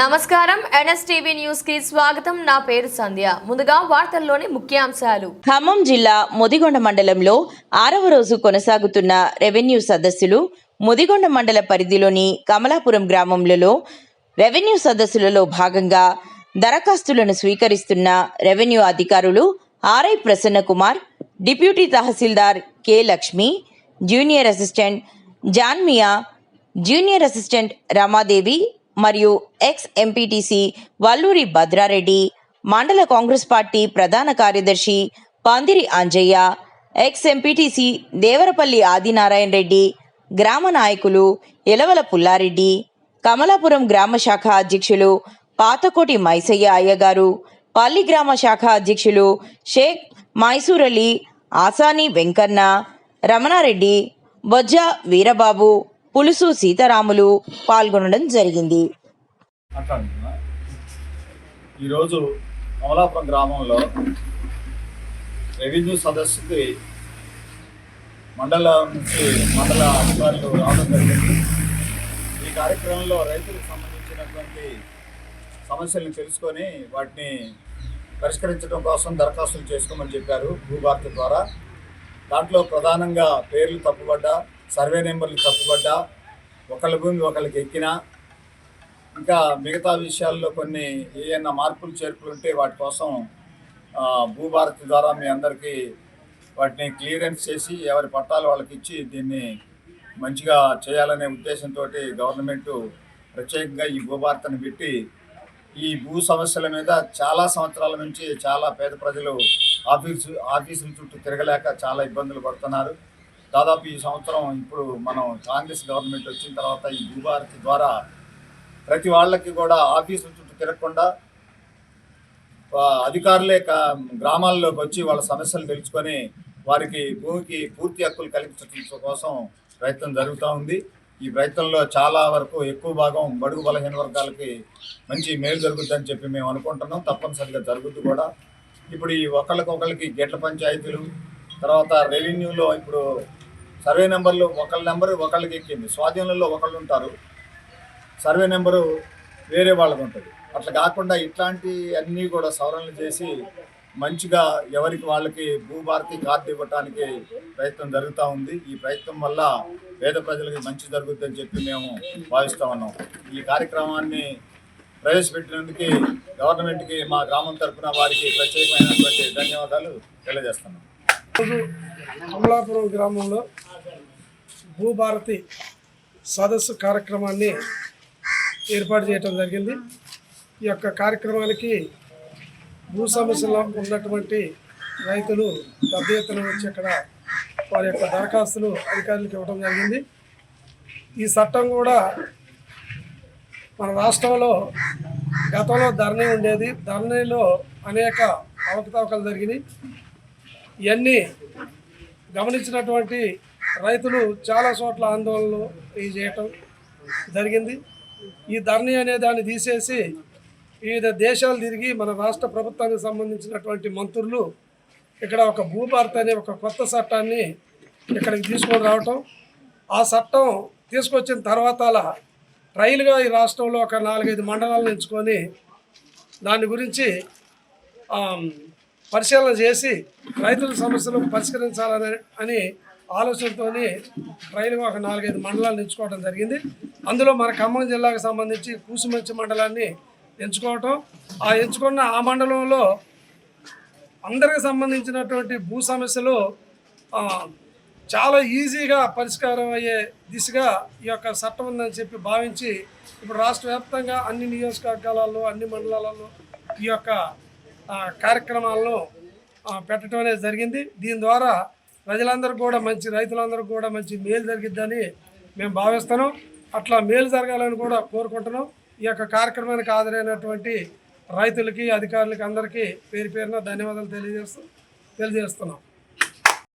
నమస్కారం. ఎన్ఎస్టీవీ న్యూస్కి స్వాగతం. నా పేరు సంధ్య. ముందుగా వార్తల్లోని ముఖ్యాంశాలు. ఖమ్మం జిల్లా ముదిగొండ మండలంలో ఆరవ రోజు కొనసాగుతున్న రెవెన్యూ సదస్సులు ముదిగొండ మండల పరిధిలోని కమలాపురం గ్రామంలో రెవెన్యూ సదస్సులలో భాగంగా దరఖాస్తులను స్వీకరిస్తున్న రెవెన్యూ అధికారులు RI Prasanna Kumar deputy tahsildar K Lakshmi junior assistant Janmiya junior assistant Ramadevi మరియు ఎక్స్ ఎంపీటీసీ వల్లూరి భద్రారెడ్డి మండల కాంగ్రెస్ పార్టీ ప్రధాన కార్యదర్శి పందిరి అంజయ్య ఎక్స్ ఎంపీటీసీ దేవరపల్లి ఆదినారాయణ రెడ్డి గ్రామ నాయకులు ఎలవల పుల్లారెడ్డి కమలాపురం గ్రామ శాఖ అధ్యక్షులు పాతకోటి మైసయ్య అయ్యగారు పల్లి గ్రామ శాఖ అధ్యక్షులు షేక్ మైసూర్ అలీ ఆసాని వెంకన్న రమణారెడ్డి బొజ్జ వీరబాబు పులుసు సీతారాములు పాల్గొనడం జరిగింది. ఈరోజు అమలాపురం గ్రామంలో రెవెన్యూ సదస్సుకి మండల నుంచి మండల అధికారులు రావడం జరిగింది. ఈ కార్యక్రమంలో రైతులకు సంబంధించినటువంటి సమస్యలను తెలుసుకొని వాటిని పరిష్కరించడం కోసం దరఖాస్తులు చేసుకోమని చెప్పారు భూభారతి ద్వారా. దాంట్లో ప్రధానంగా పేర్లు తప్పుపడ్డా సర్వే నెంబర్లు తప్పుపడ్డా ఒకళ్ళ భూమి ఒకళ్ళకి ఎక్కినా ఇంకా మిగతా విషయాల్లో కొన్ని ఏమైనా మార్పులు చేర్పులు ఉంటే వాటి కోసం భూభారతి ద్వారా మీ అందరికీ వాటిని క్లియరెన్స్ చేసి ఎవరి పట్టాలు వాళ్ళకి ఇచ్చి దీన్ని మంచిగా చేయాలనే ఉద్దేశంతో గవర్నమెంట్ ప్రత్యేకంగా ఈ భూభారతను పెట్టి ఈ భూ సమస్యల మీద చాలా సంవత్సరాల నుంచి చాలా పేద ప్రజలు ఆఫీసు ఆఫీసుల చుట్టూ తిరగలేక చాలా ఇబ్బందులు పడుతున్నారు. దాదాపు ఈ సంవత్సరం ఇప్పుడు మనం కాంగ్రెస్ గవర్నమెంట్ వచ్చిన తర్వాత ఈ భూభారతి ద్వారా ప్రతి వాళ్ళకి కూడా ఆఫీసుల చుట్టూ తిరగకుండా అధికారులే కా- గ్రామాల్లోకి వచ్చి వాళ్ళ సమస్యలు తెలుసుకొని వారికి భూమికి పూర్తి హక్కులు కల్పించడం కోసం ప్రయత్నం జరుగుతూ ఉంది. ఈ ప్రయత్నంలో చాలా వరకు ఎక్కువ భాగం బడుగు బలహీన వర్గాలకి మంచి మేలు జరుగుతుందని చెప్పి మేము అనుకుంటున్నాం. తప్పనిసరిగా జరుగుద్ది కూడా. ఇప్పుడు ఈ ఒకళ్ళకొకళ్ళకి గెట్ల పంచాయతీలు తర్వాత రెవెన్యూలో ఇప్పుడు సర్వే నెంబర్లు ఒకళ్ళ నెంబరు ఒకళ్ళకి ఎక్కింది. స్వాధీనంలో ఒకళ్ళు ఉంటారు. సర్వే నెంబరు వేరే వాళ్ళకు ఉంటుంది. అట్లా కాకుండా ఇట్లాంటి అన్నీ కూడా సవరణలు చేసి మంచిగా ఎవరికి వాళ్ళకి భూభారతి కార్డు ఇవ్వటానికి ప్రయత్నం జరుగుతూ ఉంది. ఈ ప్రయత్నం వల్ల పేద ప్రజలకి మంచి జరుగుతుందని చెప్పి మేము భావిస్తూ ఉన్నాం. ఈ కార్యక్రమాన్ని ప్రవేశపెట్టినందుకు గవర్నమెంట్కి మా గ్రామం తరఫున వారికి ప్రత్యేకమైనటువంటి ధన్యవాదాలు తెలియజేస్తున్నాం. అమలాపురం గ్రామంలో భూభారతి సదస్సు కార్యక్రమాన్ని ఏర్పాటు చేయటం జరిగింది. ఈ యొక్క కార్యక్రమానికి భూ సమస్యలో ఉన్నటువంటి రైతులు పెద్ద ఎత్తున వచ్చి అక్కడ వారి యొక్క దరఖాస్తులు అధికారులకు ఇవ్వడం జరిగింది. ఈ చట్టం కూడా మన రాష్ట్రంలో గతంలో ధరణి ఉండేది. ధరణిలో అనేక అవకతవకలు జరిగినాయి. ఇవన్నీ గమనించినటువంటి రైతులు చాలా చోట్ల ఆందోళనలు ఇవి చేయటం జరిగింది. ఈ ధరణి అనే దాన్ని తీసేసి వివిధ దేశాలు తిరిగి మన రాష్ట్ర ప్రభుత్వానికి సంబంధించినటువంటి మంత్రులు ఇక్కడ ఒక భూభారత అనే ఒక కొత్త చట్టాన్ని ఇక్కడికి తీసుకొని రావటం. ఆ చట్టం తీసుకొచ్చిన తర్వాత అలా ట్రయల్గా ఈ రాష్ట్రంలో ఒక నాలుగైదు మండలాలను ఎంచుకొని దాని గురించి పరిశీలన చేసి రైతుల సమస్యలు పరిష్కరించాలని అని ఆలోచనతో రైలు ఒక నాలుగైదు మండలాలను ఎంచుకోవడం జరిగింది. అందులో మన ఖమ్మం జిల్లాకు సంబంధించి కూసుమంచి మండలాన్ని ఎంచుకోవటం. ఆ ఎంచుకున్న ఆ మండలంలో అందరికి సంబంధించినటువంటి భూ సమస్యలు చాలా ఈజీగా పరిష్కారం అయ్యే దిశగా ఈ యొక్క చట్టం ఉందని చెప్పి భావించి ఇప్పుడు రాష్ట్ర వ్యాప్తంగా అన్ని నియోజకవర్గాలలో అన్ని మండలాలలో ఈ యొక్క కార్యక్రమాలను పెట్టడం అనేది జరిగింది. దీని ద్వారా ప్రజలందరూ కూడా మంచి రైతులందరూ కూడా మంచి మేలు జరిగిద్దని మేము భావిస్తున్నాం. అట్లా మేలు జరగాలని కూడా కోరుకుంటున్నాం. ఈ యొక్క కార్యక్రమానికి హాజరైనటువంటి రైతులకి అధికారులకి అందరికీ పేరు పేరున ధన్యవాదాలు తెలియజేస్తూ తెలియజేస్తున్నాం.